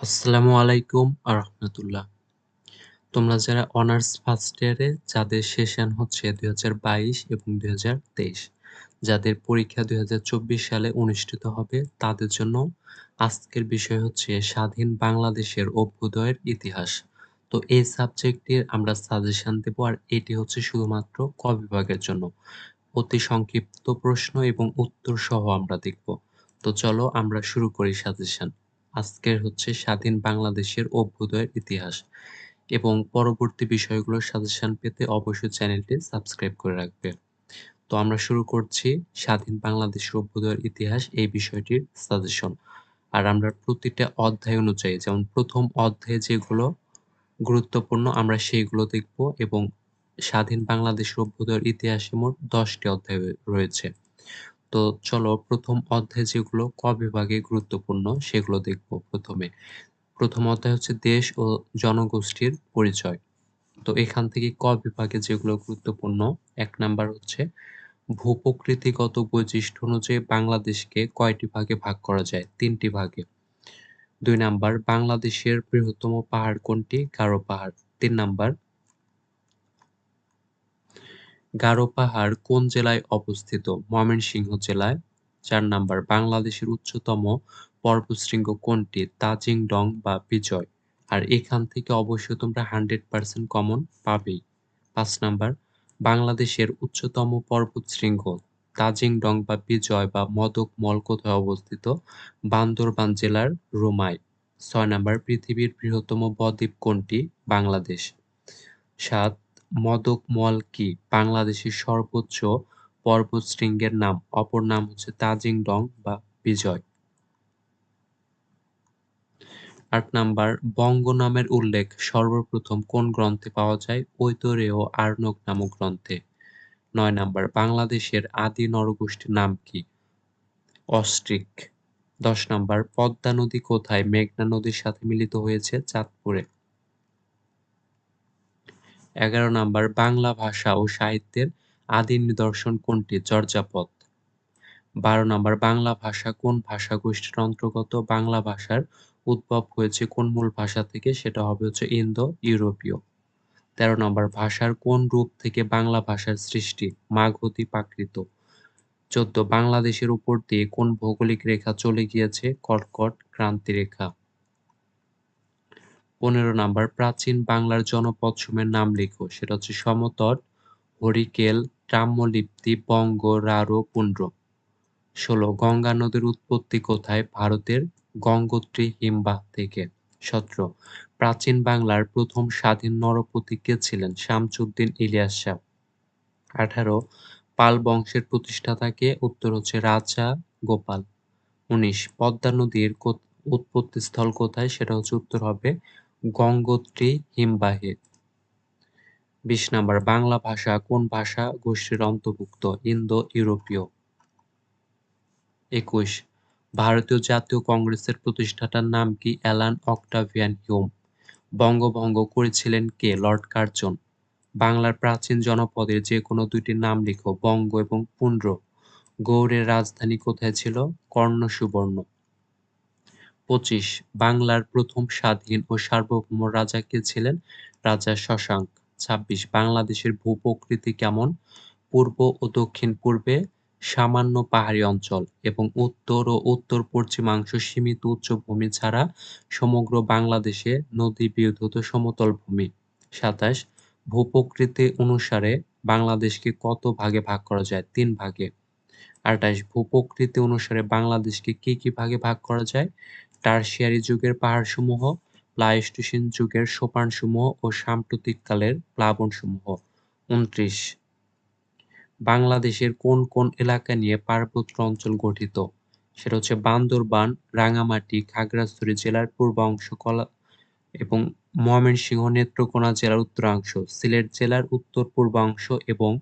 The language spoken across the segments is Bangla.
আসসালামু আলাইকুম আরহামতুল্লাহ তোমরা যারা অনার্স ফার্স্ট ইয়ারে, যাদের সেশন হচ্ছে দুই হাজার বাইশ এবং দুই হাজার তেইশ, যাদের পরীক্ষা দুই হাজার চব্বিশ সালে অনুষ্ঠিত হবে, তাদের জন্য আজকের বিষয় হচ্ছে স্বাধীন বাংলাদেশের অভ্যুদয়ের ইতিহাস। তো এই সাবজেক্টের আমরা সাজেশন দেব, আর এটি হচ্ছে শুধুমাত্র ক বিভাগের জন্য। অতি সংক্ষিপ্ত প্রশ্ন এবং উত্তর সহ আমরা দেখব। তো চলো আমরা শুরু করি সাজেশন। আজকের হচ্ছে স্বাধীন বাংলাদেশের অভ্যুদয়ের ইতিহাস এবং পরবর্তী বিষয়গুলোর সাজেশন পেতে অবশ্যই চ্যানেলটি সাবস্ক্রাইব করে রাখবে। তো আমরা শুরু করছি স্বাধীন বাংলাদেশের অভ্যুদয়ের ইতিহাস এই বিষয়টির সাজেশন আর আমরা প্রতিটা অধ্যায় অনুযায়ী, যেমন প্রথম অধ্যায়ে যেগুলো গুরুত্বপূর্ণ, আমরা সেইগুলো দেখব এবং স্বাধীন বাংলাদেশের অভ্যুদয়ের ইতিহাসে মোট দশটি অধ্যায় রয়েছে। তো চলো প্রথম অধ্যায় যেগুলো ক বিভাগে গুরুত্বপূর্ণ সেগুলো দেখব প্রথমে। প্রথম অধ্যায় হচ্ছে দেশ ও জনগোষ্ঠীর পরিচয়। তো এখান থেকে ক বিভাগে যেগুলো গুরুত্বপূর্ণ, এক নাম্বার হচ্ছে ভূপ্রকৃতিগত বৈশিষ্ট্য অনুযায়ী বাংলাদেশকে কয়টি ভাগে ভাগ করা যায়? তিনটি ভাগে। দুই নাম্বার, বাংলাদেশের বৃহত্তম পাহাড় কোনটি? গারো পাহাড়। তিন নাম্বার গারো পাহাড় কোন জেলায় অবস্থিত? ময়মনসিংহ জেলায়। চার নাম্বার, বাংলাদেশের উচ্চতম পর্বতশৃঙ্গ কোনটি? তাজিং ডং বা বিজয়। আর এখান থেকে অবশ্যই তোমরা হান্ড্রেড পার্সেন্ট কমন পাবেই। পাঁচ নাম্বার, বাংলাদেশের উচ্চতম পর্বতশৃঙ্গ। তাজিং ডং বা বিজয় বা মদক মল কোথায় অবস্থিত? বান্দরবান জেলার রোমায় ছয় নাম্বার, পৃথিবীর বৃহত্তম বদ্বীপ কোনটি? বাংলাদেশ। সাত মদক মল কি? বাংলাদেশের সর্বোচ্চ পর্বতশৃঙ্গের নাম। অপর নাম হচ্ছে তাজিং ডং বা বিজয়। আট নাম্বার, বঙ্গ নামের উল্লেখ। সর্বপ্রথম কোন গ্রন্থে পাওয়া যায়? ঐতরেয় আর্ণব নামক গ্রন্থে। নয় নাম্বার, বাংলাদেশের আদি নরগোষ্ঠীর নাম কি? অস্ট্রিক। দশ নাম্বার, পদ্মা নদী কোথায়? মেঘনা নদীর সাথে মিলিত হয়েছে চাঁদপুরে। এগারো নাম্বার, বাংলা ভাষা ও সাহিত্যের আদি নিদর্শন কোনটি? চর্যাপদ। বারো নাম্বার, বাংলা ভাষা কোন ভাষা গোষ্ঠীর অন্তর্গত? বাংলা ভাষার উদ্ভব হয়েছে কোন মূল ভাষা থেকে? সেটা হবে হচ্ছে ইন্দো ইউরোপীয় তেরো নম্বর, ভাষার কোন রূপ থেকে বাংলা ভাষার সৃষ্টি? মাগধী প্রাকৃত। চোদ্দ, বাংলাদেশের উপর দিয়ে কোন ভৌগোলিক রেখা চলে গিয়েছে? কর্কট ক্রান্তি রেখা পনেরো নাম্বার, প্রাচীন বাংলার জনপদ সমূহের নাম লেখো। সেটা হচ্ছে সমতট, হরিকেল ট্রাম্যলিপ্তি বঙ্গ, রারো, পুন্ড্র। ষোলো, গঙ্গা নদীর উৎপত্তি কোথায়? ভারতের গঙ্গোত্রী হিমবাহ থেকে। সতেরো, প্রাচীন বাংলার প্রথম স্বাধীন নরপতি কে ছিলেন? শামসুদ্দিন ইলিয়াস শাহ। আঠারো, পাল বংশের প্রতিষ্ঠাতা কে? উত্তর হচ্ছে রাজা গোপাল। উনিশ, পদ্মা নদীর উৎপত্তিস্থল কোথায়? সেটা হচ্ছে উত্তর হবে গঙ্গোত্রী হিমবাহে। বিশ নাম্বার, বাংলা ভাষা কোন ভাষা গোষ্ঠীর অন্তর্ভুক্ত? ইন্দো ইউরোপীয় একুশ, ভারতীয় জাতীয় কংগ্রেসের প্রতিষ্ঠাতার নাম কি? Allan Octavian Hume. বঙ্গভঙ্গ করেছিলেন কে? Lord Curzon. বাংলার প্রাচীন জনপদের যে কোনো দুইটি নাম লিখো, বঙ্গ এবং পুন্ড্র। গৌড়ের রাজধানী কোথায় ছিল? কর্ণ সুবর্ণ পঁচিশ, বাংলার প্রথম স্বাধীন ও সার্বভৌম রাজা কে ছিলেন? রাজা শশাঙ্ক। ছাব্বিশ, বাংলাদেশের ভূপ্রকৃতি কেমন? পূর্ব ও দক্ষিণ পূর্বে সামান্য পাহাড়ি অঞ্চল এবং উত্তর ও উত্তর পশ্চিমাংশ সীমিত উচ্চভূমি ছাড়া সমগ্র বাংলাদেশে নদী বিধৌত সমতল ভূমি। সাতাশ, ভূপ্রকৃতি অনুসারে বাংলাদেশকে কত ভাগে ভাগ করা যায়? তিন ভাগে। আঠাশ, ভূপ্রকৃতি অনুসারে বাংলাদেশকে কি কি ভাগে ভাগ করা যায়? টার্সিয়ারি যুগের পাহাড়সমূহ প্লাইস্টোসিন যুগের সোপানসমূহ ও সাম্প্রতিক কালের প্লাবনসমূহ। উনত্রিশ। বাংলাদেশের কোন কোন এলাকা নিয়ে পার্বত্য অঞ্চল গঠিত? সেটা হচ্ছে বান্দরবান, রাঙামাটি, খাগড়াছড়ি জেলার পূর্বাংশ কলা এবং ময়মনসিংহ নেত্রকোনা জেলার উত্তরাংশ, সিলেট জেলার উত্তর পূর্বাংশ এবং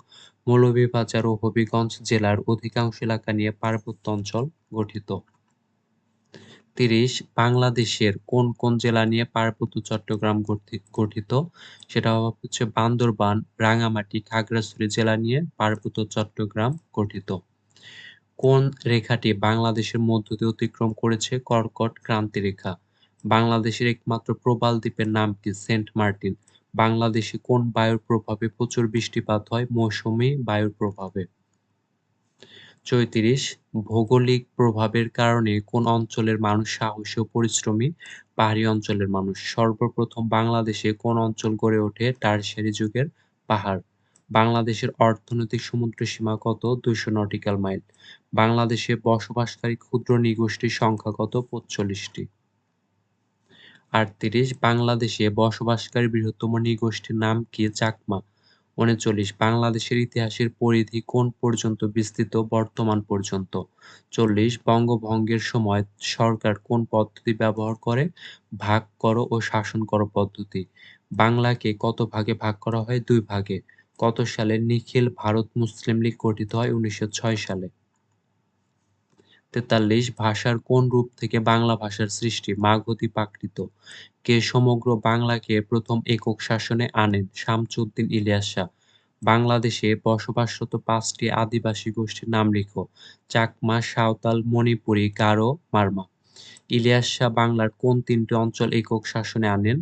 মৌলভীবাজার ও হবিগঞ্জ জেলার অধিকাংশ এলাকা নিয়ে পার্বত্য অঞ্চল গঠিত। তিরিশ, বাংলাদেশের কোন কোন জেলা নিয়ে পার্বত্য চট্টগ্রাম গঠিত সেটা হচ্ছে বান্দরবান, রাঙামাটি, খাগড়াছড়ি জেলা নিয়ে পার্বত্য চট্টগ্রাম গঠিত। কোন রেখাটি বাংলাদেশের মধ্য দিয়ে অতিক্রম করেছে? কর্কট ক্রান্তি রেখা। বাংলাদেশের একমাত্র প্রবাল দ্বীপের নাম কি? Saint Martin. বাংলাদেশে কোন বায়ুর প্রভাবে প্রচুর বৃষ্টিপাত হয়? মৌসুমী বায়ুর প্রভাবে। চৌত্রিশ, ভৌগোলিক প্রভাবের কারণে কোন অঞ্চলের মানুষ সাহসী ও পরিশ্রমী? পাহাড়ি অঞ্চলের মানুষ। সর্বপ্রথম বাংলাদেশে কোন অঞ্চল গড়ে ওঠে? টারশিয়ারি যুগের পাহাড়। বাংলাদেশের অর্থনৈতিক সমুদ্র সীমা কত? দুইশো নটিক্যাল মাইল। বাংলাদেশে বসবাসকারী ক্ষুদ্র নৃগোষ্ঠীর সংখ্যা কত? পঁচল্লিশটি। আটত্রিশ, বাংলাদেশে বসবাসকারী বৃহত্তম নৃগোষ্ঠীর নাম কি? চাকমা। উনচল্লিশ, বাংলাদেশের ইতিহাসের পরিধি কোন পর্যন্ত বিস্তৃত বর্তমান পর্যন্ত? চল্লিশ, বঙ্গভঙ্গের সময় সরকার কোন পদ্ধতি ব্যবহার করে? ভাগ করো ও শাসন করো পদ্ধতি। বাংলাকে কত ভাগে ভাগ করা হয়? দুই ভাগে। কত সালে নিখিল ভারত মুসলিম লীগ গঠিত হয়? উনিশশো ছয় সালে। তেতাল্লিশ ভাষার কোন রূপ থেকে বাংলা ভাষার সৃষ্টি? মাগধী প্রাকৃত কে সমগ্র বাংলাকে প্রথম একক শাসনে আনেন? শামসুদ্দিন ইলিয়াস শাহ। বাংলাদেশে বসবাসরত পাঁচটি আদিবাসী গোষ্ঠীর নাম লিখো। চাকমা, সাঁওতাল, মণিপুরী, গারো, মারমা। ইলিয়াস শাহ বাংলার কোন তিনটি অঞ্চল একক শাসনে আনেন?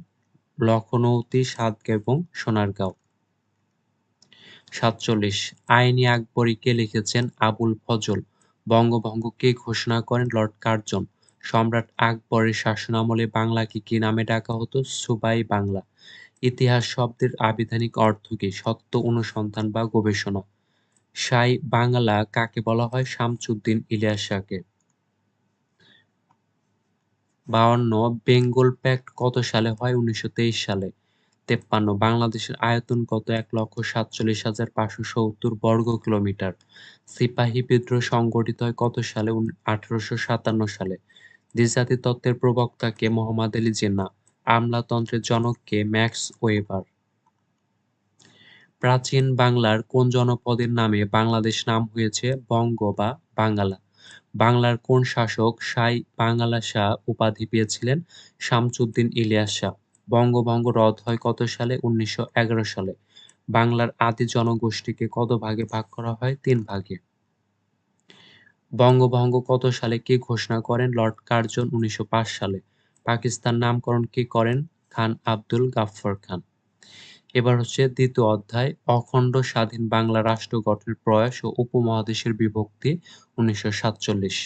লখনৌতি, সাতগাঁও এবং সোনারগাঁও। সাতচল্লিশ, আইনি আকবরী কে লিখেছেন? আবুল ফজল। বঙ্গভঙ্গ কে ঘোষণা করেন লর্ড কার্জন। সম্রাট আকবরের শাসনামলে বাংলাকে কি নামে ডাকা হতো? সুবাই বাংলা। ইতিহাস শব্দের আবিধানিক অর্থ কি সত্য অনুসন্ধান বা গবেষণা। সাই বাংলা কাকে বলা হয়? শামসুদ্দিন ইলিয়াস শাহকে। বাউন্ন, বেঙ্গল প্যাক্ট কত সালে হয়? উনিশশো তেইশ সালে। তেপ্পান্ন, বাংলাদেশের আয়তন কত? এক লক্ষ সাতচল্লিশ হাজার পাঁচশো সত্তর বর্গ কিলোমিটার। সিপাহী বিদ্রোহ সংগঠিত হয় কত সালে? আঠারোশো সাতান্ন সালে। প্রবক্তা কে? মোহাম্মদ আলী জিন্নাহ। আমলাতন্ত্রের জনক কে? Max Weber. প্রাচীন বাংলার কোন জনপদের নামে বাংলাদেশ নাম হয়েছে? বঙ্গ বা বাঙ্গালা। বাংলার কোন শাসক সাই বাঙ্গালা শাহ উপাধি পেয়েছিলেন? শামসুদ্দিন ইলিয়াস শাহ। বঙ্গভঙ্গ রদ হয় কত সালে? উনিশশো এগারো সালে। বাংলার আদি জনগোষ্ঠীকে কত ভাগে ভাগ করা হয়? তিন ভাগে। বঙ্গভঙ্গ কত সালে কে ঘোষণা করেন? লর্ড কার্জন উনিশশো পাঁচ সালে। পাকিস্তান নামকরণ কে করেন? খান আব্দুল গাফফার খান। এবার হচ্ছে দ্বিতীয় অধ্যায়, অখণ্ড স্বাধীন বাংলা রাষ্ট্র গঠনের প্রয়াস ও উপমহাদেশের বিভক্তি উনিশশো সাতচল্লিশ।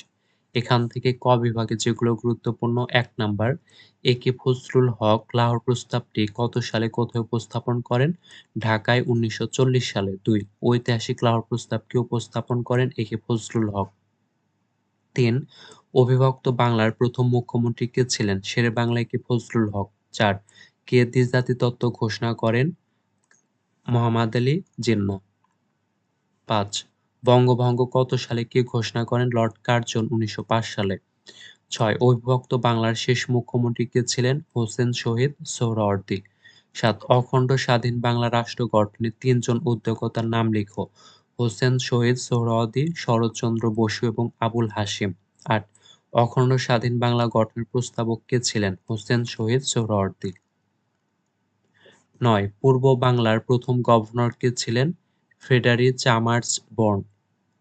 এখান থেকে ক বিভাগে যেগুলো গুরুত্বপূর্ণ, এক number, A K Fazlul Huq Lahore প্রস্তাবটি কত সালে কোথায় উপস্থাপন করেন? ঢাকায় উনিশশো চল্লিশ সালে। দুই, ঐতিহাসিক লাহোর প্রস্তাবকে উপস্থাপন করেন? এ কে ফজলুল হক। তিন, অবিভক্ত বাংলার প্রথম মুখ্যমন্ত্রী কে ছিলেন? শেরে বাংলায় কে ফজলুল হক। চার, কে দ্বিজাতি তত্ত্ব ঘোষণা করেন? মোহাম্মদ আলী জিন্নাহ। পাঁচ বঙ্গভঙ্গ কত সালে কে ঘোষণা করেন? লর্ড কার্জন উনিশশো পাঁচ সালে। ছয়, অবিভক্ত বাংলার শেষ মুখ্যমন্ত্রী কে ছিলেন? হোসেন শহীদ সোহরাওয়ার্দী সাত, অখণ্ড স্বাধীন বাংলা রাষ্ট্র গঠনে তিনজন উদ্যোক্তার নাম লিখো। হোসেন শহীদ সোহরাওয়ার্দী শরৎচন্দ্র বসু এবং আবুল হাশিম। আট, অখণ্ড স্বাধীন বাংলা গঠনের প্রস্তাবক কে ছিলেন? হোসেন শহীদ সোহরাওয়ার্দী নয়, পূর্ব বাংলার প্রথম গভর্নর কে ছিলেন? Frederick Chalmers Bourne.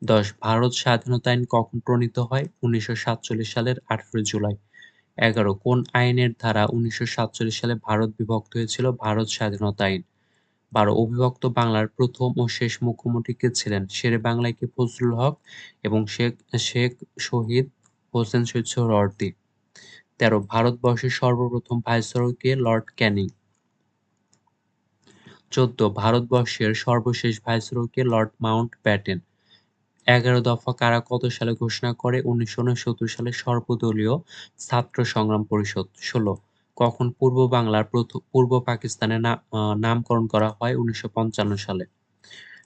দশ, ভারত স্বাধীনতা আইন কখন প্রণীত হয়? উনিশশো সাতচল্লিশ সালের আঠেরো জুলাই। এগারো, কোন আইনের ধারা উনিশশো সাতচল্লিশ সালে ভারত বিভক্ত হয়েছিল? ভারত স্বাধীনতা আইন। বারো, অবিভক্ত বাংলার প্রথম ও শেষ মুখ্যমন্ত্রী কে ছিলেন? শেরে বাংলায় কে ফজলুল হক এবং শেখ শেখ শহীদ হোসেন শহীদ সোহরাওয়ার্দী তেরো, ভারতবর্ষের সর্বপ্রথম ভাইসরয় কে? লর্ড ক্যানিং। চোদ্দ, ভারতবর্ষের সর্বশেষ ভাইসরয় কে? Lord Mountbatten. এগারো দফা কারা কত সালে ঘোষণা করে? উনিশশো উনসত্তর সালে সর্বদলীয় ছাত্র সংগ্রাম পরিষদ। ষোলো। কখন পূর্ব বাংলার পূর্ব পাকিস্তানের নামকরণ করা হয়? উনিশশো সালে।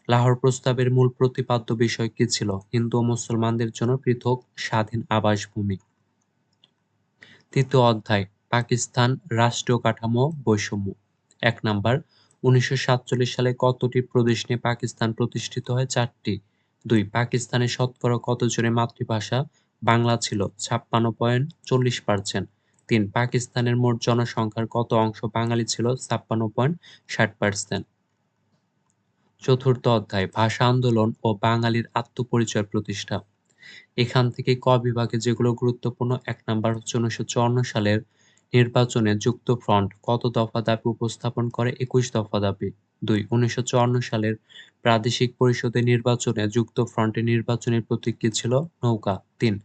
লাহোর প্রস্তাবের মূল প্রতিপাদ্য বিষয় কি ছিল? হিন্দু ও মুসলমানদের জন্য পৃথক স্বাধীন আবাসভূমি। তৃতীয় অধ্যায়, পাকিস্তান রাষ্ট্রীয় কাঠামো বৈষম্য। এক নাম্বার, উনিশশো সাতচল্লিশ সালে কতটি প্রদেশ নিয়ে পাকিস্তান প্রতিষ্ঠিত হয়? চারটি। দুই পাকিস্তানের শতকরা কত জনের মাতৃভাষা? বাংলা ছিল ছাপ্পান্ন পয়েন্ট চল্লিশ পার্সেন্ট। তিন, পাকিস্তানের মোট জনসংখ্যার কত অংশ বাঙালি ছিল? ছাপ্পান্ন পয়েন্ট ষাট পার্সেন্ট। চতুর্থ অধ্যায়, ভাষা আন্দোলন ও বাঙালির আত্মপরিচয় প্রতিষ্ঠা। এখান থেকে ক বিভাগে যেগুলো গুরুত্বপূর্ণ, এক নাম্বার হচ্ছে উনিশশো চুয়ান্ন সালের নির্বাচনে যুক্ত ফ্রন্ট কত দফা দাবি উপস্থাপন করে? একুশ দফা দাবি। দুই, উনিশশো সালের প্রাদেশিক পরিষদের নির্বাচনে যুক্তফ্রন্টের নির্বাচনী প্রতীক কী ছিল? নৌকা। তিন,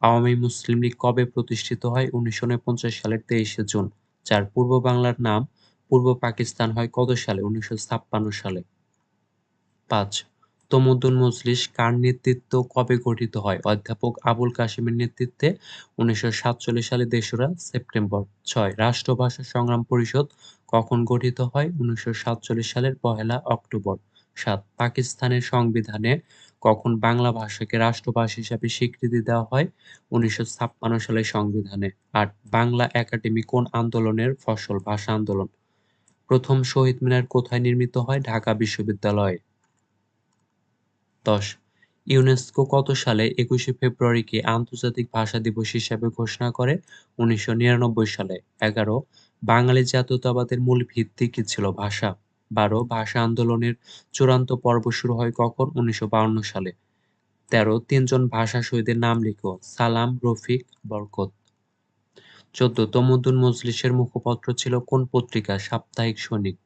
আওয়ামী মুসলিম লীগ কবে প্রতিষ্ঠিত হয়? উনিশশো উনপঞ্চাশ সালের তেইশে জুন। চার, পূর্ব বাংলার নাম পূর্ব পাকিস্তান হয় কত সালে? উনিশশো ছাপ্পান্ন সালে। পাঁচ তমুদ্দুন মজলিস কার নেতৃত্ব কবে গঠিত হয়? অধ্যাপক আবুল কাশিমের নেতৃত্বে উনিশশো সাতচল্লিশ সালে তেসরা সেপ্টেম্বর ছয়। রাষ্ট্রভাষা সংগ্রাম পরিষদ কখন গঠিত হয়? উনিশশো সাতচল্লিশ সালের পহেলা অক্টোবর। সাত। পাকিস্তানের সংবিধানে কখন বাংলা ভাষাকে রাষ্ট্রভাষা হিসাবে স্বীকৃতি দেওয়া হয়? উনিশশো ছাপ্পান্ন সালের সংবিধানে। আট। বাংলা একাডেমি কোন আন্দোলনের ফসল? ভাষা আন্দোলন। প্রথম শহীদ মিনার কোথায় নির্মিত হয়? ঢাকা বিশ্ববিদ্যালয়ে। দশ। ইউনেস্কো কত সালে একুশে ফেব্রুয়ারিকে আন্তর্জাতিক ভাষা দিবস হিসাবে ঘোষণা করে? উনিশশো নিরানব্বই সালে। এগারো। বাঙালি জাতীয়তাবাদের মূল ভিত্তি কি ছিল ভাষা? বারো। ভাষা আন্দোলনের চূড়ান্ত পর্ব শুরু হয় কখন? উনিশশো বাউন্ন সালে। তেরো। তিনজন ভাষা শহীদের নাম লিখো। সালাম, রফিক, বরকত। চোদ্দ। তমুদ্দুন মজলিসের মুখপত্র ছিল কোন পত্রিকা সাপ্তাহিক সৈনিক।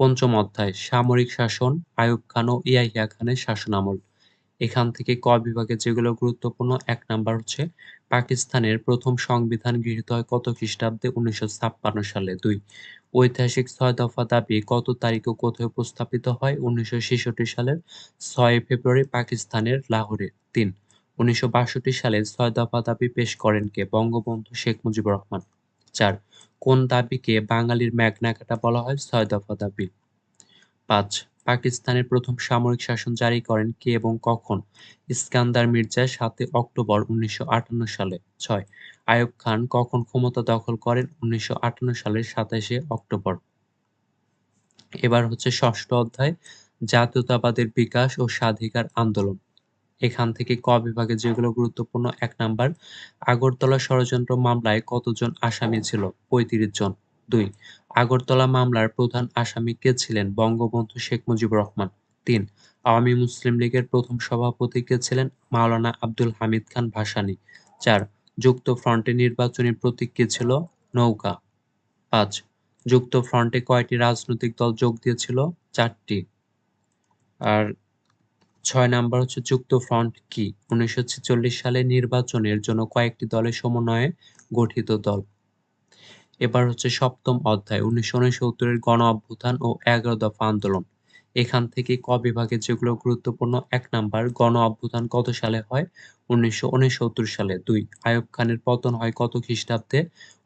পঞ্চম অধ্যায়, সামরিক শাসন, আইয়ুব খান ও ইয়াহিয়া খানের শাসনামল এখান থেকে ক বিভাগে যেগুলো গুরুত্বপূর্ণ, এক নাম্বার হচ্ছে, পাকিস্তানের প্রথম সংবিধান গৃহীত হয় কত খ্রিস্টাব্দে? উনিশশো ছাপ্পান্ন সালে দুই। ঐতিহাসিক ছয় দফা দাবি কত তারিখে কোথায় উপস্থাপিত হয়? উনিশশো ছেষট্টি সালের ছয় ফেব্রুয়ারি পাকিস্তানের লাহোরে। তিন। উনিশশো সালে ছয় দফা দাবি পেশ করেন কে? বঙ্গবন্ধু শেখ মুজিবুর রহমান। চার, কোন দাবিকে বাঙালির ম্যাগনা কাটা বলা হয় ছয় দফা দাবি? পাঁচ, পাকিস্তানের প্রথম সামরিক শাসন জারি করেন কে এবং কখন? ইস্কান্দার মির্জা সাতই অক্টোবর উনিশশো আটান্ন সালে। ছয় আয়ুব খান কখন ক্ষমতা দখল করেন উনিশশো আটান্ন সালের সাতাশে অক্টোবর? এবার হচ্ছে ষষ্ঠ অধ্যায়, জাতীয়তাবাদের বিকাশ ও স্বাধিকার আন্দোলন। এখান থেকে ক বিভাগে যেগুলো গুরুত্বপূর্ণ, এক নাম্বার, আগরতলা ষড়যন্ত্র মামলায় কতজন আসামি ছিল? পঁয়ত্রিশ জন। দুই, আগরতলা মামলার প্রধান আসামি কে ছিলেন? বঙ্গবন্ধু শেখ মুজিবুর রহমান। তিন, আওয়ামী মুসলিম লীগের প্রথম সভাপতি কে ছিলেন? মাওলানা আব্দুল হামিদ খান ভাসানী। চার, যুক্ত ফ্রন্টে নির্বাচনী প্রতীক কে ছিল? নৌকা। পাঁচ, যুক্ত ফ্রন্টে কয়টি রাজনৈতিক দল যোগ দিয়েছিল? চারটি। আর ছয় নাম্বার হচ্ছে যুক্ত ফ্রন্ট কি? উনিশশো ছেচল্লিশ সালে নির্বাচনের জন্য কয়েকটি দলের সমন্বয়ে গঠিত দল। এবার হচ্ছে সপ্তম অধ্যায়, উনিশশো উনসত্তরের গণ অভ্যুত্থান ও এগারো দফা আন্দোলন। এখান থেকে ক বিভাগে যেগুলো গুরুত্বপূর্ণ, এক নাম্বার গণ অভ্যুত্থান কত সালে হয়? উনিশশো উনসত্তর সালে। দুই আয়ুব খানের পতন হয় কত খ্রিস্টাব্দে?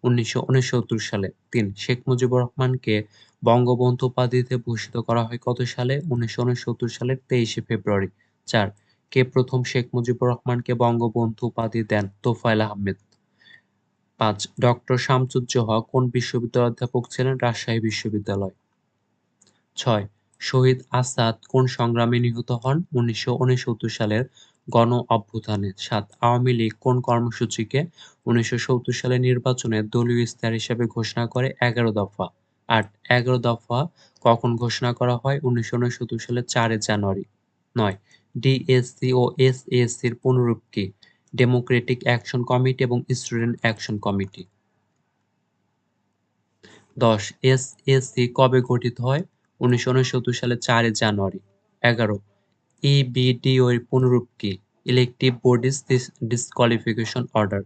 উনিশশো উনসত্তর সালে। তিন, শেখ মুজিবুর রহমানকে বঙ্গবন্ধু উপাধিতে ভূষিত করা হয় কত সালে? উনিশশো উনসত্তর সালের তেইশে ফেব্রুয়ারি। চার, কে প্রথম শেখ মুজিবুর রহমানকে বঙ্গবন্ধু উপাধি দেন? তোফায়েল আহমেদ। পাঁচ, ডক্টর শামসুজ্জোহা কোন বিশ্ববিদ্যালয়ের অধ্যাপক ছিলেন? রাজশাহী বিশ্ববিদ্যালয়। ছয় শহীদ আসাদ কোন সংগ্রামে নিহত হন? উনিশশো উনসত্তর সালের গণ অভ্যুত্থানে। সাত, আওয়ামী লীগ কোন কর্মসূচিকে উনিশশো সত্তর সালের নির্বাচনে দলীয় ইস্তাহার হিসেবে ঘোষণা করে? এগারো দফা। আট, এগারো দফা কখন ঘোষণা করা হয়? উনিশশো উনসত্তর সালের চারে জানুয়ারি। নয়, ডিএসসি ও এস এসএসসির পুনরূপ কি? ডেমোক্রেটিক অ্যাকশন কমিটি এবং স্টুডেন্ট অ্যাকশন কমিটি। দশ এস এসএসসি কবে গঠিত হয়? উনিশশো সালের চারে জানুয়ারি। এগারো। ইবিডিও এর পুনরূপ কি? Elective bodies disqualification order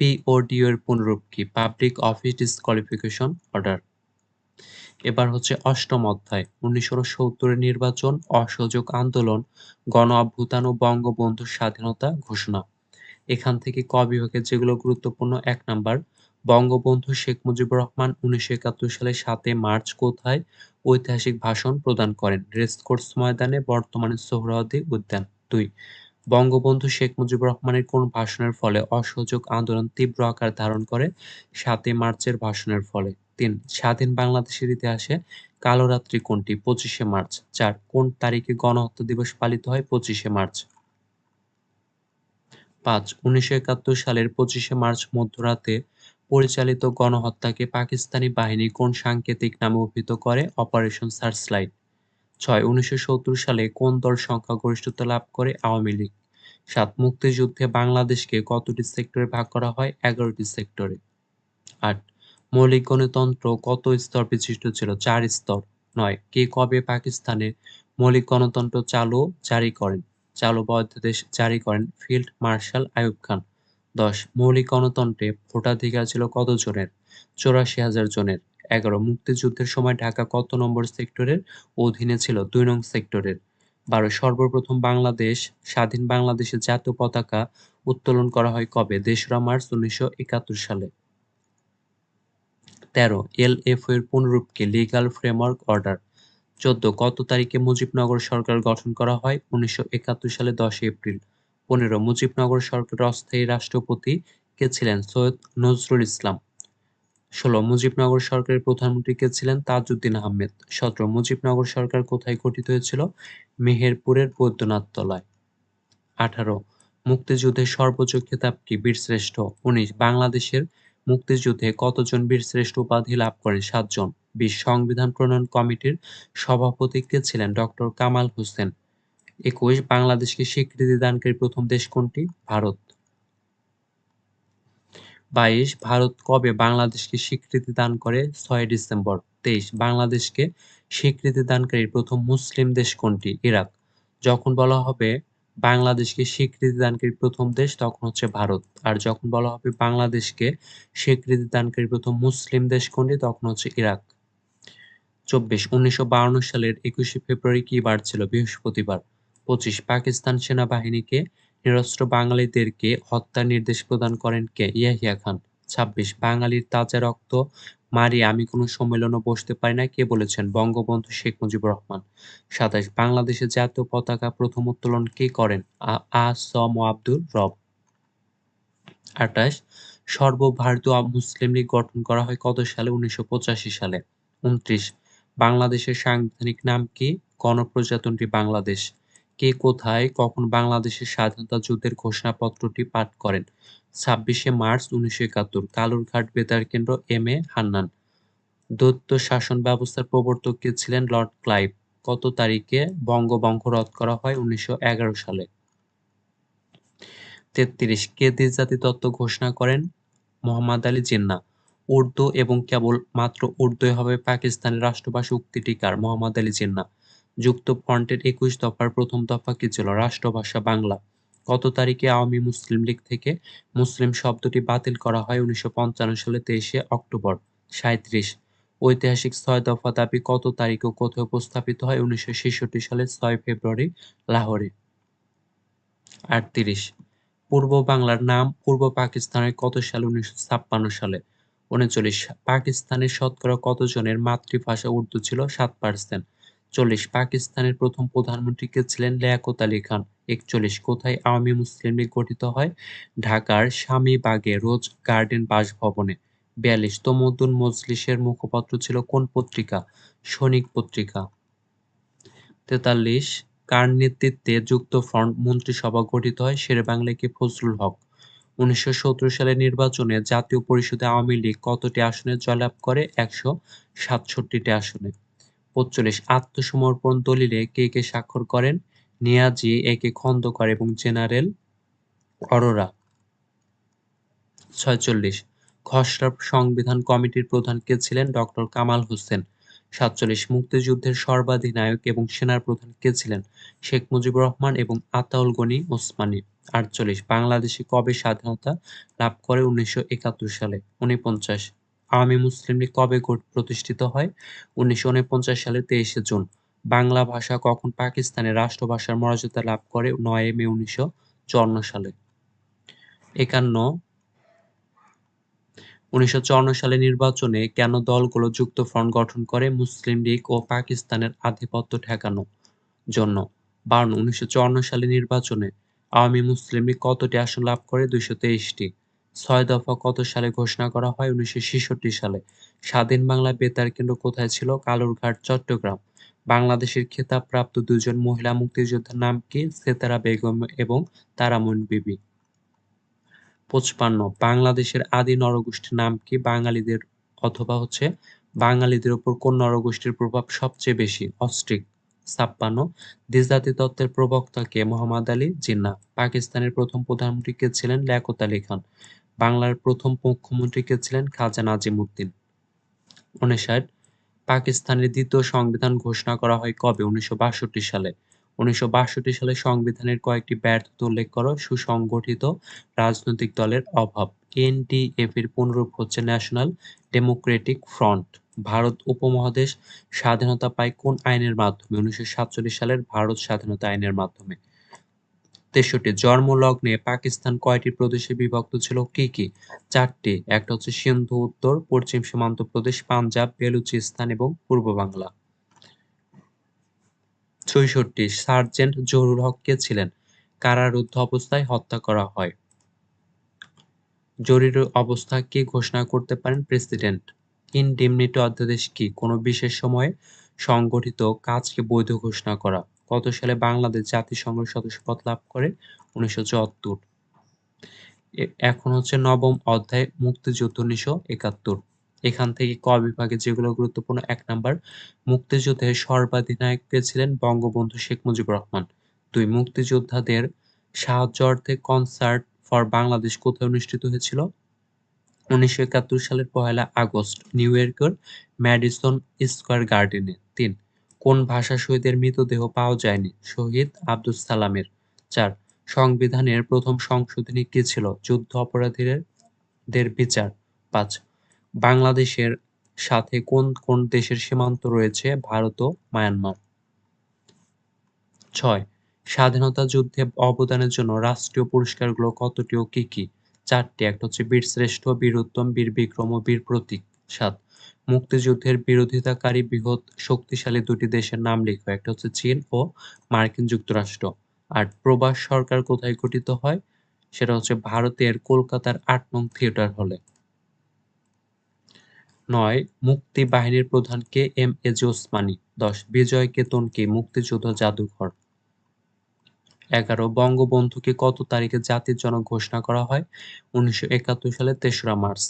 PODO এর পুনরূপ কি? পাবলিক অফিস ডিসকোয়ালিফিকেশন অর্ডার এবার হচ্ছে অষ্টম অধ্যায়। উনিশশো নির্বাচন, অসহযোগ আন্দোলন, গণ অভ্যুত্থান ও বঙ্গবন্ধুর স্বাধীনতা ঘোষণা। এখান থেকে ক বিভাগের যেগুলো গুরুত্বপূর্ণ, এক নাম্বার, বঙ্গবন্ধু শেখ মুজিবুর রহমান উনিশশো একাত্তর সালের সাতই মার্চ কোথায়? ঐতিহাসিক ভাষণ প্রদান করেন। রেসকোর্স ময়দানে বর্তমানে সোহরাওয়ার্দী উদ্যান দুই। বঙ্গবন্ধু শেখ মুজিবুর রহমানের কোন ভাষণের ফলে অসহযোগ আন্দোলন তীব্র আকার ধারণ করে? সাতই মার্চের ভাষণের ফলে। তিন, স্বাধীন বাংলাদেশের ইতিহাসে কালো রাত্রি কোনটি? পঁচিশে মার্চ। চার, কোন তারিখে গণহত্যা দিবস পালিত হয়? পঁচিশে মার্চ। পাঁচ, উনিশশো একাত্তর সালের পঁচিশে মার্চ মধ্যরাতে পরিচালিত গণহত্যাকে পাকিস্তানি বাহিনী কোন সাংকেতিক নামে অভিহিত করে? Operation searchlight. ছয়, উনিশশো সালে কোন দল সংখ্যাগরিষ্ঠতা লাভ করে? আওয়ামী লীগ। সাত, মুক্তিযুদ্ধে বাংলাদেশকে কতটি সেক্টরে ভাগ করা হয়? এগারোটি সেক্টরে। আট, মৌলিক গণতন্ত্র কত স্তর বিশিষ্ট ছিল? চার স্তর। নয়, কে কবে পাকিস্তানে মৌলিক গণতন্ত্র চালু, জারি করেন? চালু অধ্যাদেশ জারি করেন ফিল্ড মার্শাল আইয়ুব খান। দশ। মৌলিক গণতন্ত্রে ভোটাধিকার ছিল কত জনের চৌরাশি হাজার জনের। এগারো। মুক্তিযুদ্ধের সময় ঢাকা কত নম্বর সেক্টরের অধীনে ছিল? দুই নং সেক্টরের। বারো। সর্বপ্রথম বাংলাদেশ, স্বাধীন বাংলাদেশের জাতীয় পতাকা উত্তোলন করা হয় কবে? তেসরা মার্চ উনিশশো একাত্তর সালে। তেরো। এল এফ এর পুনরূপকে লিগাল ফ্রেমওয়ার্ক অর্ডার চোদ্দ। কত তারিখে মুজিবনগর সরকার গঠন করা হয়? উনিশশো একাত্তর সালে দশই এপ্রিল। পনেরো মুজিবনগর সরকারের অস্থায়ী রাষ্ট্রপতি কে ছিলেন? সৈয়দ নজরুল ইসলাম। ষোলো মুজিবনগর সরকারের প্রধানমন্ত্রী কে ছিলেন? তাজউদ্দিন আহমেদ। সতেরো মুজিবনগর সরকার কোথায় গঠিত হয়েছিল? মেহেরপুরের বৈদ্যনাথ তলায়। আঠারো মুক্তিযুদ্ধের সর্বোচ্চ খেতাব কি? বীরশ্রেষ্ঠ উনিশ বাংলাদেশের মুক্তিযুদ্ধে কতজন বীরশ্রেষ্ঠ উপাধি লাভ করেন? সাতজন। বিশ সংবিধান প্রণয়ন কমিটির সভাপতি কে ছিলেন? ডক্টর কামাল হোসেন। একুশ, বাংলাদেশকে স্বীকৃতি দানকারী প্রথম দেশ কোনটি? ভারত। বাইশ, ভারত কবে বাংলাদেশকে স্বীকৃতি দান করে? ছয় ডিসেম্বর। তেইশ, বাংলাদেশকে স্বীকৃতি দানকারী প্রথম মুসলিম দেশ কোনটি? ইরাক। যখন বলা হবে বাংলাদেশকে স্বীকৃতি দানকারী প্রথম দেশ, তখন হচ্ছে ভারত। আর যখন বলা হবে বাংলাদেশকে স্বীকৃতি দানকারী প্রথম মুসলিম দেশ কোনটি, তখন হচ্ছে ইরাক। চব্বিশ, উনিশশো সালের একুশে ফেব্রুয়ারি কি বার ছিল? বৃহস্পতিবার। পঁচিশ পাকিস্তান সেনাবাহিনীকে নিরস্ত্র বাঙালিদেরকে হত্যার নির্দেশ প্রদান করেন কে? ইয়াহিয়া খান। ছাব্বিশ, বাঙালির তাজা রক্ত মারি, আমি কোনো সম্মেলনে বসতে পারি না, কে বলেছেন? বঙ্গবন্ধু শেখ মুজিবুর রহমান। সাতাশ, বাংলাদেশের জাতীয় পতাকা প্রথম উত্তোলন কে করেন? আ সম আব্দুল রব। আঠাশ, সর্বভারতীয় মুসলিম লীগ গঠন করা হয় কত সালে? উনিশশো পঁচাশি সালে। উনত্রিশ, বাংলাদেশের সাংবিধানিক নাম কি? গণপ্রজাতন্ত্রী বাংলাদেশ। কে কোথায় কখন বাংলাদেশের স্বাধীনতা যুদ্ধের ঘোষণাপত্রটি পাঠ করেন? ছাব্বিশে মার্চ উনিশশো একাত্তর, কালুরঘাট বেতার কেন্দ্র এম এ হান্নান। দৈত্য শাসন ব্যবস্থার প্রবর্তক কে ছিলেন? Lord Clive. কত তারিখে বঙ্গবঙ্গ রদ করা হয়? উনিশশো এগারো সালে। তেত্রিশ, কে জাতি তত্ত্ব ঘোষণা করেন? মোহাম্মদ আলী জিন্না। উর্দু এবং কেবল মাত্র উর্দুই হবে পাকিস্তানের রাষ্ট্রভাষা উক্তিটি কার? মোহাম্মদ আলী জিন্না। যুক্ত ফ্রন্টের একুশ দফার প্রথম দফা কি ছিল? রাষ্ট্রভাষা বাংলা। কত তারিখে আওয়ামী মুসলিম লীগ থেকে মুসলিম শব্দটি বাতিল করা হয়? উনিশশো পঞ্চান্ন সালে তেইশে অক্টোবর। সাঁত্রিশ ঐতিহাসিক ছয় দফা দাবি কত তারিখে কোথায় উপস্থাপিত হয়? উনিশশো সালে ছয় ফেব্রুয়ারি, লাহোরে। আটত্রিশ। পূর্ব বাংলার নাম পূর্ব পাকিস্তানের কত সালে? উনিশশো ছাপ্পান্ন সালে। উনচল্লিশ। পাকিস্তানের শতকরা কতজনের মাতৃভাষা উর্দু ছিল? সাত পার্সেন্ট চল্লিশ পাকিস্তানের প্রথম প্রধানমন্ত্রী কে ছিলেন লিয়াকত আলী খান। একচল্লিশ কোথায় আওয়ামী মুসলিম লীগ গঠিত হয়? ঢাকার স্বামীবাগে রোজ গার্ডেন বাসভবনে। বিয়াল্লিশ তমুদ্দুন মজলিসের মুখপাত্র ছিল কোন পত্রিকা? সৈনিক পত্রিকা। তেতাল্লিশ, কার নেতৃত্বে যুক্ত ফ্রন্ট মন্ত্রিসভা গঠিত হয়? শেরেবাংলা কি? ফজলুল হক। উনিশশো সত্তর সালের নির্বাচনে জাতীয় পরিষদে আওয়ামী লীগ কতটি আসনে জয়লাভ করে? একশো সাতষট্টিটি আসনে। পঁচল্লিশ আত্মসমর্পণ দলিলে কে কে স্বাক্ষর করেন? নিয়াজি, এ কে খন্দকার এবং জেনারেল অরোরা। ছয়চল্লিশ খসড়া সংবিধান কমিটির প্রধান কে ছিলেন? ডক্টর কামাল হোসেন। সাতচল্লিশ মুক্তিযুদ্ধের সর্বাধিনায়ক এবং সেনার প্রধান কে ছিলেন? শেখ মুজিবুর রহমান এবং আতাউল গনি ওসমানী। আটচল্লিশ বাংলাদেশে কবে স্বাধীনতা লাভ করে? উনিশশো একাত্তর সালে। উনপঞ্চাশ আওয়ামী মুসলিম লীগ কবে প্রতিষ্ঠিত হয়? উনিশশো সালে তেইশে জুন। বাংলা ভাষা কখন পাকিস্তানের রাষ্ট্রভাষার মর্যাদা লাভ করে? নয় মে উনিশশো সালে। একান্ন। উনিশশো সালে নির্বাচনে কেন দলগুলো যুক্ত ফ্রন্ট গঠন করে? মুসলিম লীগ ও পাকিস্তানের আধিপত্য ঠেকানো জন্য। বান্ন। উনিশশো সালে নির্বাচনে আওয়ামী মুসলিম লীগ কতটি আসন লাভ করে? দুইশো তেইশটি। ছয় দফা কত সালে ঘোষণা করা হয়? উনিশশো ছেষট্টি সালে। স্বাধীন বাংলা বেতার কেন্দ্র কোথায় ছিল? কালুরঘাট, চট্টগ্রাম। বাংলাদেশের খেতাবপ্রাপ্ত দুজন মহিলা মুক্তিযোদ্ধার নাম কি? সেতারা বেগম এবং তারামন বিবি। পঁচপান্ন। বাংলাদেশের আদি নরগোষ্ঠীর নাম কি? বাঙালিদের অথবা হচ্ছে বাঙালিদের উপর কোন নরগোষ্ঠীর প্রভাব সবচেয়ে বেশি? অস্ট্রিক। ছাপ্পান্ন। দ্বিজাতি তত্ত্বের প্রবক্তা কে? মোহাম্মদ আলী জিন্না পাকিস্তানের প্রথম প্রধানমন্ত্রী কে ছিলেন? লিয়াকত আলী খান। বাংলার প্রথম মুখ্যমন্ত্রী কে ছিলেন খাজা নাজিম উদ্দিন। উনষাট পাকিস্তানের দ্বিতীয় সংবিধান ঘোষণা করা হয় কবে? উনিশশো বাষট্টি সালে। উনিশশো বাষট্টি সালে সংবিধানের কয়েকটি ব্যর্থতা উল্লেখ করো, সুসংগঠিত রাজনৈতিক দলের অভাব। এনডিএফ এর পুনরূপ হচ্ছে ন্যাশনাল ডেমোক্রেটিক ফ্রন্ট। ভারত উপমহাদেশ স্বাধীনতা পায় কোন আইনের মাধ্যমে? উনিশশো সাতচল্লিশ সালের ভারত স্বাধীনতা আইনের মাধ্যমে। তেষট্টি জন্মলগ্নে পাকিস্তান কয়টি প্রদেশে বিভক্ত ছিল, কি কি? চারটি, একটা হচ্ছে সিন্ধু, উত্তর, পশ্চিম সীমান্ত প্রদেশ, পাঞ্জাব, বেলুচিস্তান এবং পূর্ব বাংলা। ছয়ষট্টি, সার্জেন্ট জহুরুল হক কে ছিলেন? কারারুদ্ধ অবস্থায় হত্যা করা হয়। জরুরি অবস্থা কে ঘোষণা করতে পারেন প্রেসিডেন্ট? ইনডিমনিটি অধ্যাদেশ কি? কোনো বিশেষ সময়ে সংগঠিত কাজকে বৈধ ঘোষণা করা। কত সালে বাংলাদেশ জাতিসংঘ সদস্যপদ লাভ করে? উনিশশো চুয়াত্তর। এখন হচ্ছে নবম অধ্যায়, মুক্তিযুদ্ধ উনিশশো একাত্তর। এখান থেকে ক বিভাগে যেগুলো গুরুত্বপূর্ণ, এক নাম্বার, মুক্তিযুদ্ধে সর্বাধিনায়ক কে ছিলেন? বঙ্গবন্ধু শেখ মুজিবুর রহমান। দুই, মুক্তিযোদ্ধাদের সাহায্য সাহায্যার্থে কনসার্ট ফর বাংলাদেশ কোথায় অনুষ্ঠিত হয়েছিল? উনিশশো একাত্তর সালের পহেলা আগস্ট, নিউ ইয়র্কের ম্যাডিসন স্কোয়ার গার্ডেনে। তিন কোন ভাষা শহীদের মৃতদেহ পাওয়া যায়নি? শহীদ আব্দুল সালামের। চার, সংবিধানের প্রথম সংশোধনী কি ছিল? যুদ্ধ অপরাধীদের বিচার। পাঁচ, বাংলাদেশের সাথে কোন কোন দেশের সীমান্ত রয়েছে? ভারত ও মায়ানমার। ছয়, স্বাধীনতা যুদ্ধে অবদানের জন্য রাষ্ট্রীয় পুরস্কারগুলো কতটি ও কি কি? চারটি, একটা হচ্ছে বীর শ্রেষ্ঠ বীর উত্তম বীর বিক্রম ও বীর প্রতীক সাত মুক্তিযুদ্ধের বিরোধিতাকারী বৃহৎ শক্তিশালী দুটি দেশের নাম লিখো। একটা হচ্ছে চীন ও মার্কিন যুক্তরাষ্ট্র। আর প্রবাস সরকার কোথায় গঠিত হয়? সেটা হচ্ছে ভারতের কলকাতার আট নং থিয়েটার হলে। নয়, মুক্তি বাহিনীর প্রধান কে এম এজে ওসমানী। দশ, বিজয় কেতন কে মুক্তিযুদ্ধ জাদুঘর। এগারো, বঙ্গবন্ধুকে কত তারিখে জাতির জনক ঘোষণা করা হয়? উনিশশো একাত্তর সালের তেসরা মার্চ।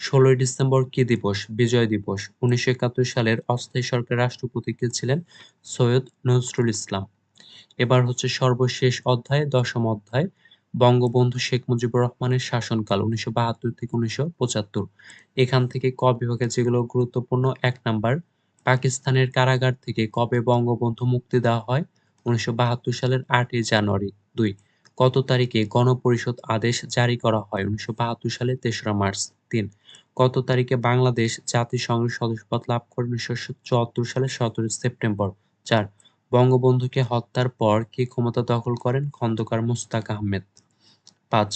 ষোলোই ডিসেম্বর কি দিবস? বিজয় দিবস। উনিশশো একাত্তর সালের অস্থায়ী সরকার রাষ্ট্রপতি কে ছিলেন? সৈয়দ নজরুল ইসলাম। এবার হচ্ছে সর্বশেষ অধ্যায়, দশম অধ্যায়। বঙ্গবন্ধু শেখ মুজিবুর রহমানের শাসনকাল, উনিশশো বাহাত্তর থেকে উনিশশো পঁচাত্তর। এখান থেকে ক বিভাগে যেগুলো গুরুত্বপূর্ণ, এক নাম্বার, পাকিস্তানের কারাগার থেকে কবে বঙ্গবন্ধু মুক্তি দেওয়া হয়? উনিশশো বাহাত্তর সালের আটই জানুয়ারি। দুই, কত তারিখে গণপরিষদ আদেশ জারি করা হয়? উনিশশো বাহাত্তর সালের তেসরা মার্চ। তিন কত তারিখে বাংলাদেশ জাতিসংঘের সদস্যপদ লাভ করে উনিশশো চুয়াত্তর সালের সতেরোই সেপ্টেম্বর। চার, বঙ্গবন্ধুকে হত্যার পর কে ক্ষমতা দখল করেন খন্দকার মুস্তাক আহমেদ? পাঁচ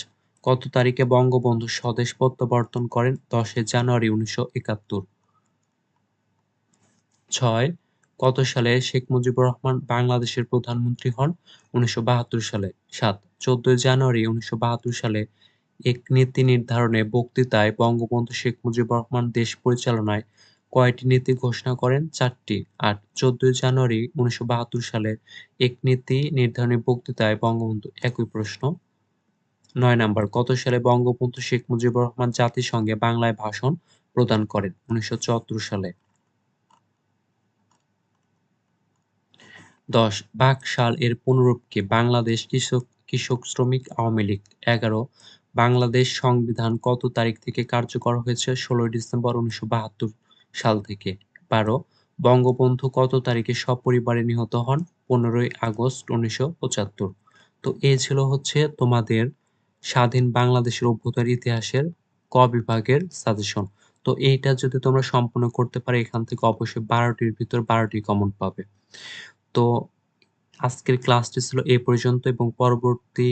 কত তারিখে বঙ্গবন্ধু স্বদেশ প্রত্যাবর্তন করেন দশে জানুয়ারি উনিশশো একাত্তর। ছয় কত সালে শেখ মুজিবুর রহমান বাংলাদেশের প্রধানমন্ত্রী হন উনিশশো বাহাত্তর সালে। সাত, চোদ্দই জানুয়ারি উনিশশো বাহাত্তর সালে এক নীতি নির্ধারণে বক্তৃতায় বঙ্গবন্ধু শেখ মুজিবুর রহমান দেশ পরিচালনায় কয়টি নীতি ঘোষণা করেন? চারটি। আট চোদ্দই জানুয়ারি উনিশশো বাহাত্তর সালে এক নীতি নির্ধারণী বক্তৃতায় বঙ্গবন্ধু একই প্রশ্ন। নয় নাম্বার কত সালে বঙ্গবন্ধু শেখ মুজিবুর রহমান জাতিসংঘে বাংলায় ভাষণ প্রদান করেন উনিশশো চুয়াত্তর সালে। দশ, বাকশাল এর পুনরূপকে বাংলাদেশ কৃষক কৃষক শ্রমিক আওয়ামী লীগ এগারো বাংলাদেশ সংবিধান কত তারিখ থেকে কার্যকর হয়েছে? ষোলোই ডিসেম্বর উনিশশো বাহাত্তর সাল থেকে। বারো, বঙ্গবন্ধু কত তারিখে সপরিবারে নিহত হন? পনেরোই আগস্ট উনিশশো পঁচাত্তর। তো এই ছিল হচ্ছে তোমাদের স্বাধীন বাংলাদেশের অভ্যুদয়ের ইতিহাসের ক বিভাগের সাজেশন। তো এইটা যদি তোমরা সম্পূর্ণ করতে পারো, এখান থেকে অবশ্যই বারোটির ভিতর বারোটি কমন পাবে। তো আজকের ক্লাসটি ছিল এই পর্যন্ত এবং পরবর্তী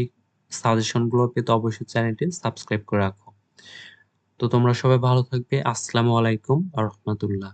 সাজেশনগুলো পেতে অবশ্যই চ্যানেলটি সাবস্ক্রাইব করে রাখো। তো তোমরা সবাই ভালো থাকবে। আসসালামু আলাইকুম আ রহমতুল্লাহ।